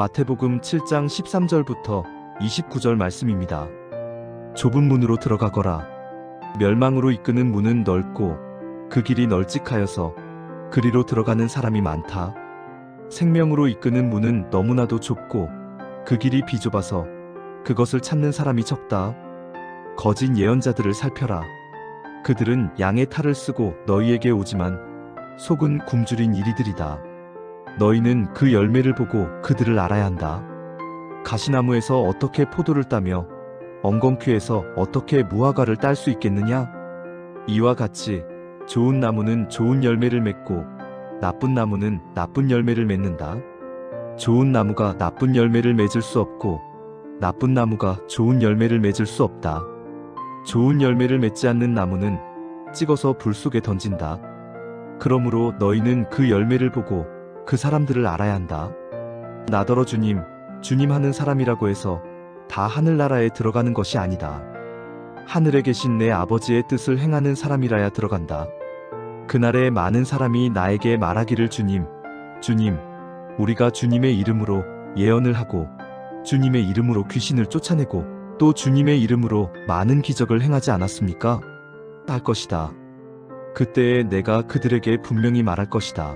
마태복음 7장 13절부터 29절 말씀입니다. 좁은 문으로 들어가거라. 멸망으로 이끄는 문은 넓고 그 길이 널찍하여서 그리로 들어가는 사람이 많다. 생명으로 이끄는 문은 너무나도 좁고 그 길이 비좁아서 그것을 찾는 사람이 적다. 거짓 예언자들을 살펴라. 그들은 양의 탈을 쓰고 너희에게 오지만 속은 굶주린 이리들이다. 너희는 그 열매를 보고 그들을 알아야 한다. 가시나무에서 어떻게 포도를 따며 엉겅퀴에서 어떻게 무화과를 딸 수 있겠느냐? 이와 같이 좋은 나무는 좋은 열매를 맺고 나쁜 나무는 나쁜 열매를 맺는다. 좋은 나무가 나쁜 열매를 맺을 수 없고 나쁜 나무가 좋은 열매를 맺을 수 없다. 좋은 열매를 맺지 않는 나무는 찍어서 불 속에 던진다. 그러므로 너희는 그 열매를 보고 그 사람들을 알아야 한다. 나더러 주님, 주님 하는 사람이라고 해서 다 하늘나라에 들어가는 것이 아니다. 하늘에 계신 내 아버지의 뜻을 행하는 사람이라야 들어간다. 그날에 많은 사람이 나에게 말하기를 주님, 주님, 우리가 주님의 이름으로 예언을 하고 주님의 이름으로 귀신을 쫓아내고 또 주님의 이름으로 많은 기적을 행하지 않았습니까? 할 것이다. 그때에 내가 그들에게 분명히 말할 것이다.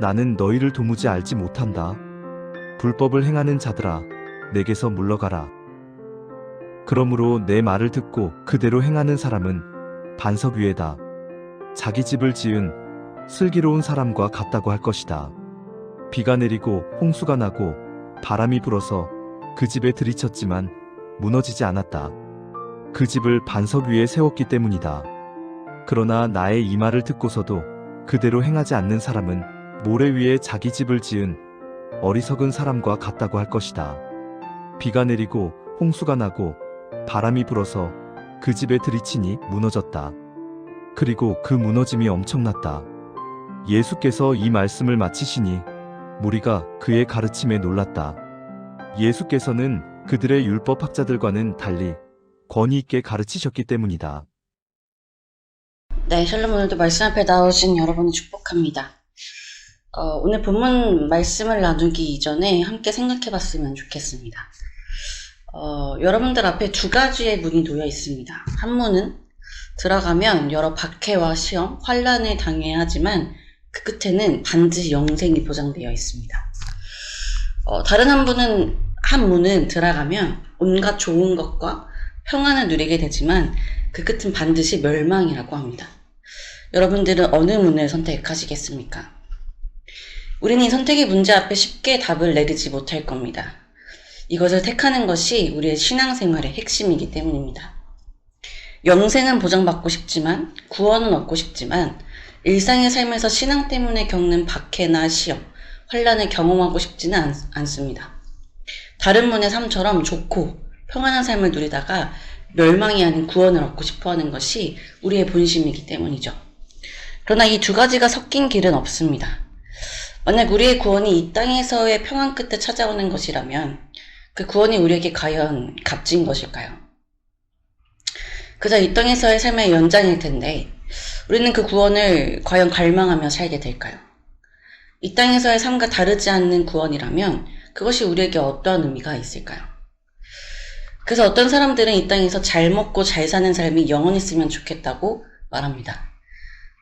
나는 너희를 도무지 알지 못한다. 불법을 행하는 자들아, 내게서 물러가라. 그러므로 내 말을 듣고 그대로 행하는 사람은 반석 위에다. 자기 집을 지은 슬기로운 사람과 같다고 할 것이다. 비가 내리고 홍수가 나고 바람이 불어서 그 집에 들이쳤지만 무너지지 않았다. 그 집을 반석 위에 세웠기 때문이다. 그러나 나의 이 말을 듣고서도 그대로 행하지 않는 사람은 모래 위에 자기 집을 지은 어리석은 사람과 같다고 할 것이다. 비가 내리고 홍수가 나고 바람이 불어서 그 집에 들이치니 무너졌다. 그리고 그 무너짐이 엄청났다. 예수께서 이 말씀을 마치시니 무리가 그의 가르침에 놀랐다. 예수께서는 그들의 율법학자들과는 달리 권위 있게 가르치셨기 때문이다. 네, 샬롬 오늘도 말씀 앞에 나오신 여러분을 축복합니다. 어, 오늘 본문 말씀을 나누기 이전에 함께 생각해 봤으면 좋겠습니다. 어, 여러분들 앞에 두 가지의 문이 놓여 있습니다. 한 문은 들어가면 여러 박해와 시험, 환란을 당해야 하지만 그 끝에는 반드시 영생이 보장되어 있습니다. 어, 다른 한 분은 한 문은 들어가면 온갖 좋은 것과 평안을 누리게 되지만 그 끝은 반드시 멸망이라고 합니다. 여러분들은 어느 문을 선택하시겠습니까? 우리는 이 선택의 문제 앞에 쉽게 답을 내리지 못할 겁니다. 이것을 택하는 것이 우리의 신앙생활의 핵심이기 때문입니다. 영생은 보장받고 싶지만, 구원은 얻고 싶지만, 일상의 삶에서 신앙 때문에 겪는 박해나 시험, 환란을 경험하고 싶지는 않, 않습니다. 다른 분의 삶처럼 좋고 평안한 삶을 누리다가 멸망이 아닌 구원을 얻고 싶어 하는 것이 우리의 본심이기 때문이죠. 그러나 이 두 가지가 섞인 길은 없습니다. 만약 우리의 구원이 이 땅에서의 평안 끝에 찾아오는 것이라면 그 구원이 우리에게 과연 값진 것일까요? 그저 이 땅에서의 삶의 연장일 텐데 우리는 그 구원을 과연 갈망하며 살게 될까요? 이 땅에서의 삶과 다르지 않는 구원이라면 그것이 우리에게 어떠한 의미가 있을까요? 그래서 어떤 사람들은 이 땅에서 잘 먹고 잘 사는 삶이 영원했으면 좋겠다고 말합니다.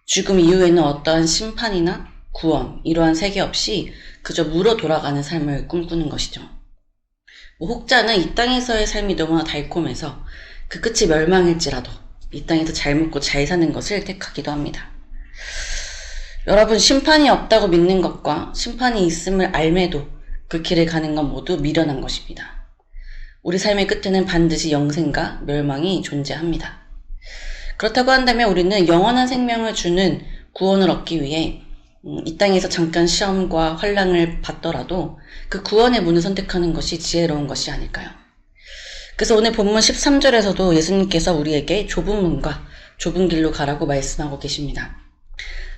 죽음 이후에는 어떠한 심판이나 구원, 이러한 세계 없이 그저 물어 돌아가는 삶을 꿈꾸는 것이죠. 뭐 혹자는 이 땅에서의 삶이 너무나 달콤해서 그 끝이 멸망일지라도 이 땅에서 잘 먹고 잘 사는 것을 택하기도 합니다. 여러분, 심판이 없다고 믿는 것과 심판이 있음을 알매도 그 길을 가는 건 모두 미련한 것입니다. 우리 삶의 끝에는 반드시 영생과 멸망이 존재합니다. 그렇다고 한다면 우리는 영원한 생명을 주는 구원을 얻기 위해 음, 이 땅에서 잠깐 시험과 환란을 받더라도 그 구원의 문을 선택하는 것이 지혜로운 것이 아닐까요? 그래서 오늘 본문 13절에서도 예수님께서 우리에게 좁은 문과 좁은 길로 가라고 말씀하고 계십니다.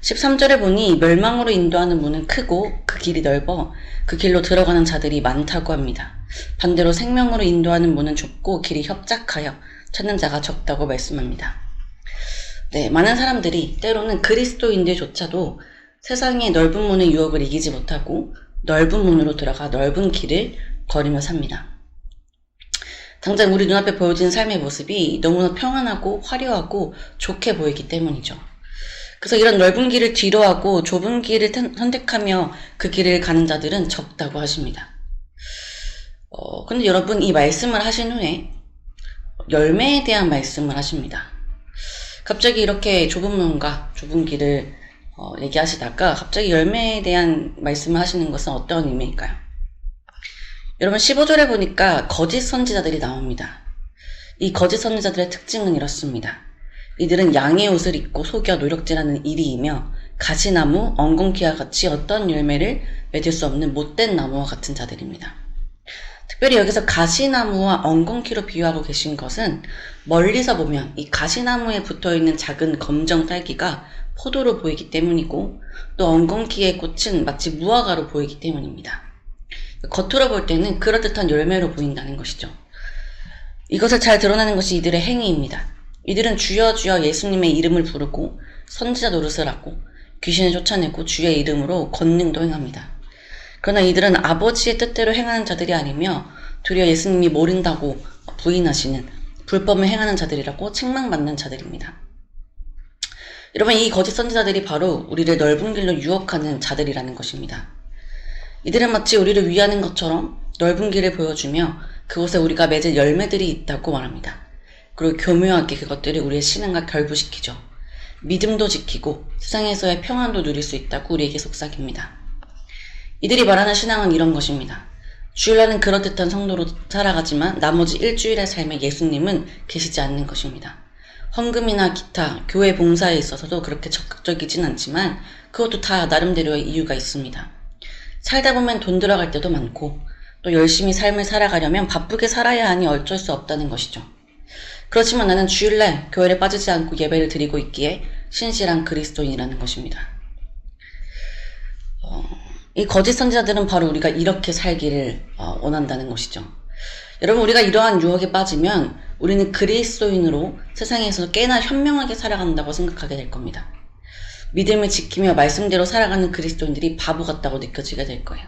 13절에 보니 멸망으로 인도하는 문은 크고 그 길이 넓어 그 길로 들어가는 자들이 많다고 합니다. 반대로 생명으로 인도하는 문은 좁고 길이 협착하여 찾는 자가 적다고 말씀합니다. 네, 많은 사람들이 때로는 그리스도인들조차도 세상의 넓은 문의 유혹을 이기지 못하고 넓은 문으로 들어가 넓은 길을 걸으며 삽니다. 당장 우리 눈앞에 보여지는 삶의 모습이 너무나 평안하고 화려하고 좋게 보이기 때문이죠. 그래서 이런 넓은 길을 뒤로하고 좁은 길을 텐- 선택하며 그 길을 가는 자들은 적다고 하십니다. 어, 근데 여러분 이 말씀을 하신 후에 열매에 대한 말씀을 하십니다. 갑자기 이렇게 좁은 문과 좁은 길을 어, 얘기하시다가 갑자기 열매에 대한 말씀을 하시는 것은 어떤 의미일까요? 여러분 15절에 보니까 거짓 선지자들이 나옵니다. 이 거짓 선지자들의 특징은 이렇습니다. 이들은 양의 옷을 입고 속여 노력질하는 일이이며 가시나무, 엉겅퀴와 같이 어떤 열매를 맺을 수 없는 못된 나무와 같은 자들입니다. 특별히 여기서 가시나무와 엉겅퀴로 비유하고 계신 것은 멀리서 보면 이 가시나무에 붙어 있는 작은 검정 딸기가 포도로 보이기 때문이고 또 엉겅퀴의 꽃은 마치 무화과로 보이기 때문입니다. 겉으로 볼 때는 그럴듯한 열매로 보인다는 것이죠. 이것을 잘 드러나는 것이 이들의 행위입니다. 이들은 주여 주여 예수님의 이름을 부르고 선지자 노릇을 하고 귀신을 쫓아내고 주의 이름으로 권능도 행합니다. 그러나 이들은 아버지의 뜻대로 행하는 자들이 아니며 도리어 예수님이 모른다고 부인하시는 불법을 행하는 자들이라고 책망받는 자들입니다. 여러분 이 거짓 선지자들이 바로 우리를 넓은 길로 유혹하는 자들이라는 것입니다. 이들은 마치 우리를 위하는 것처럼 넓은 길을 보여주며 그곳에 우리가 맺을 열매들이 있다고 말합니다. 그리고 교묘하게 그것들을 우리의 신앙과 결부시키죠. 믿음도 지키고 세상에서의 평안도 누릴 수 있다고 우리에게 속삭입니다. 이들이 말하는 신앙은 이런 것입니다. 주일날은 그럴듯한 성도로 살아가지만 나머지 일주일의 삶에 예수님은 계시지 않는 것입니다. 헌금이나 기타, 교회 봉사에 있어서도 그렇게 적극적이진 않지만 그것도 다 나름대로의 이유가 있습니다. 살다 보면 돈 들어갈 때도 많고 또 열심히 삶을 살아가려면 바쁘게 살아야 하니 어쩔 수 없다는 것이죠. 그렇지만 나는 주일날 교회를 빠지지 않고 예배를 드리고 있기에 신실한 그리스도인이라는 것입니다. 어, 이 거짓 선지자들은 바로 우리가 이렇게 살기를 어, 원한다는 것이죠. 여러분 우리가 이러한 유혹에 빠지면 우리는 그리스도인으로 세상에서 꽤나 현명하게 살아간다고 생각하게 될 겁니다. 믿음을 지키며 말씀대로 살아가는 그리스도인들이 바보 같다고 느껴지게 될 거예요.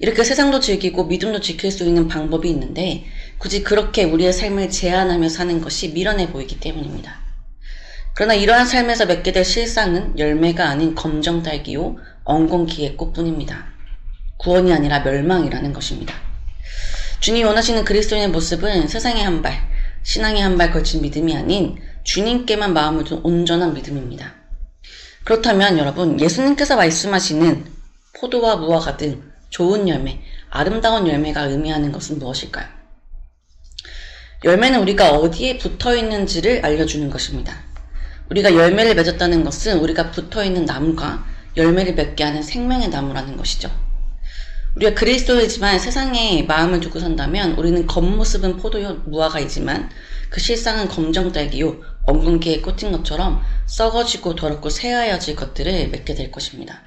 이렇게 세상도 즐기고 믿음도 지킬 수 있는 방법이 있는데 굳이 그렇게 우리의 삶을 제한하며 사는 것이 미련해 보이기 때문입니다. 그러나 이러한 삶에서 맺게 될 실상은 열매가 아닌 검정 딸기요 엉겅퀴의 꽃뿐입니다. 구원이 아니라 멸망이라는 것입니다. 주님이 원하시는 그리스도인의 모습은 세상에 한 발, 신앙에 한발 걸친 믿음이 아닌 주님께만 마음을 둔 온전한 믿음입니다. 그렇다면 여러분, 예수님께서 말씀하시는 포도와 무화과 등 좋은 열매, 아름다운 열매가 의미하는 것은 무엇일까요? 열매는 우리가 어디에 붙어 있는지를 알려주는 것입니다. 우리가 열매를 맺었다는 것은 우리가 붙어 있는 나무가 열매를 맺게 하는 생명의 나무라는 것이죠. 우리가 그리스도이지만 세상에 마음을 두고 산다면 우리는 겉모습은 포도요 무화과이지만 그 실상은 검정딸기요 엉겅퀴의 꽃인 것처럼 썩어지고 더럽고 새하여질 것들을 맺게 될 것입니다.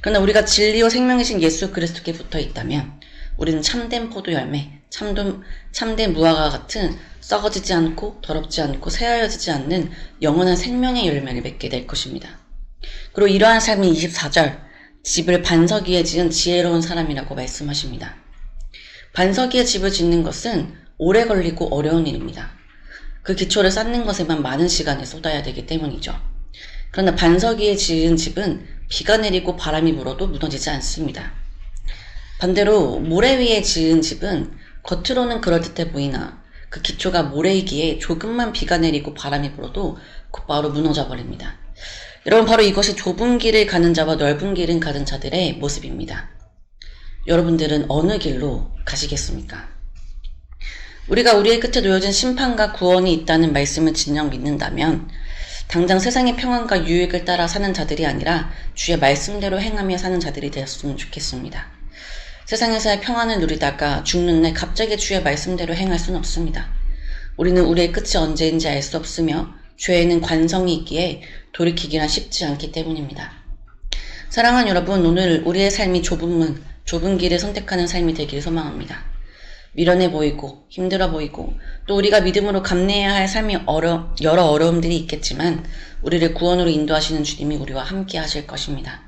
그러나 우리가 진리와 생명이신 예수 그리스도께 붙어 있다면 우리는 참된 포도 열매, 참된, 참된 무화과 같은 썩어지지 않고 더럽지 않고 새하여지지 않는 영원한 생명의 열매를 맺게 될 것입니다. 그리고 이러한 삶이 24절 집을 반석 위에 지은 지혜로운 사람이라고 말씀하십니다. 반석 위에 집을 짓는 것은 오래 걸리고 어려운 일입니다. 그 기초를 쌓는 것에만 많은 시간을 쏟아야 되기 때문이죠. 그러나 반석 위에 지은 집은 비가 내리고 바람이 불어도 무너지지 않습니다. 반대로 모래 위에 지은 집은 겉으로는 그럴듯해 보이나 그 기초가 모래이기에 조금만 비가 내리고 바람이 불어도 곧바로 무너져 버립니다. 여러분 바로 이것이 좁은 길을 가는 자와 넓은 길을 가는 자들의 모습입니다. 여러분들은 어느 길로 가시겠습니까? 우리가 우리의 끝에 놓여진 심판과 구원이 있다는 말씀을 진정 믿는다면 당장 세상의 평안과 유익을 따라 사는 자들이 아니라 주의 말씀대로 행하며 사는 자들이 되었으면 좋겠습니다. 세상에서의 평안을 누리다가 죽는 날 갑자기 주의 말씀대로 행할 수는 없습니다. 우리는 우리의 끝이 언제인지 알 수 없으며 죄에는 관성이 있기에 돌이키기가 쉽지 않기 때문입니다. 사랑하는 여러분, 오늘 우리의 삶이 좁은 문, 좁은 길을 선택하는 삶이 되기를 소망합니다. 미련해 보이고 힘들어 보이고 또 우리가 믿음으로 감내해야 할 삶이 어려, 여러 어려움들이 있겠지만 우리를 구원으로 인도하시는 주님이 우리와 함께 하실 것입니다.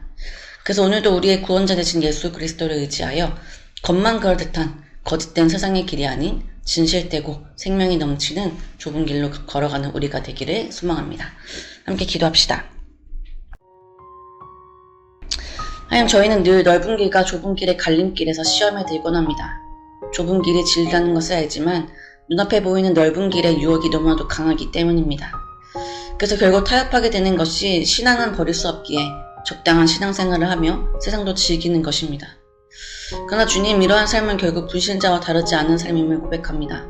그래서 오늘도 우리의 구원자 되신 예수 그리스도를 의지하여 겉만 그럴듯한 거짓된 세상의 길이 아닌 진실되고 생명이 넘치는 좁은 길로 걸어가는 우리가 되기를 소망합니다. 함께 기도합시다. 하나님 저희는 늘 넓은 길과 좁은 길의 갈림길에서 시험에 들곤 합니다. 좁은 길이 진리라는 것을 알지만 눈앞에 보이는 넓은 길의 유혹이 너무나도 강하기 때문입니다. 그래서 결국 타협하게 되는 것이 신앙은 버릴 수 없기에 적당한 신앙생활을 하며 세상도 즐기는 것입니다. 그러나 주님 이러한 삶은 결국 불신자와 다르지 않은 삶임을 고백합니다.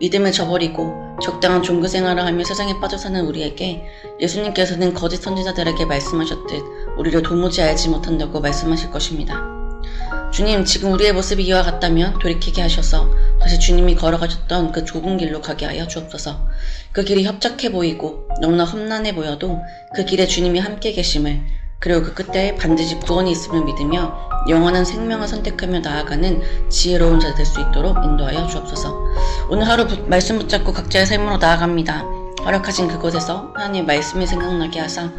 믿음을 저버리고 적당한 종교 생활을 하며 세상에 빠져 사는 우리에게 예수님께서는 거짓 선지자들에게 말씀하셨듯 우리를 도무지 알지 못한다고 말씀하실 것입니다. 주님, 지금 우리의 모습이 이와 같다면 돌이키게 하셔서 다시 주님이 걸어가셨던 그 좁은 길로 가게 하여 주옵소서. 그 길이 협착해 보이고 너무나 험난해 보여도 그 길에 주님이 함께 계심을 그리고 그 끝에 반드시 구원이 있음을 믿으며 영원한 생명을 선택하며 나아가는 지혜로운 자 될 수 있도록 인도하여 주옵소서. 오늘 하루 부- 말씀 붙잡고 각자의 삶으로 나아갑니다. 허락하신 그곳에서 하나님의 말씀이 생각나게 하사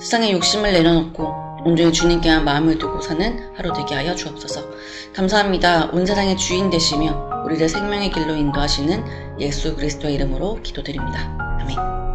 세상의 욕심을 내려놓고 온전히 주님께만 마음을 두고 사는 하루 되게 하여 주옵소서. 감사합니다. 온 세상의 주인 되시며 우리를 생명의 길로 인도하시는 예수 그리스도의 이름으로 기도드립니다. 아멘.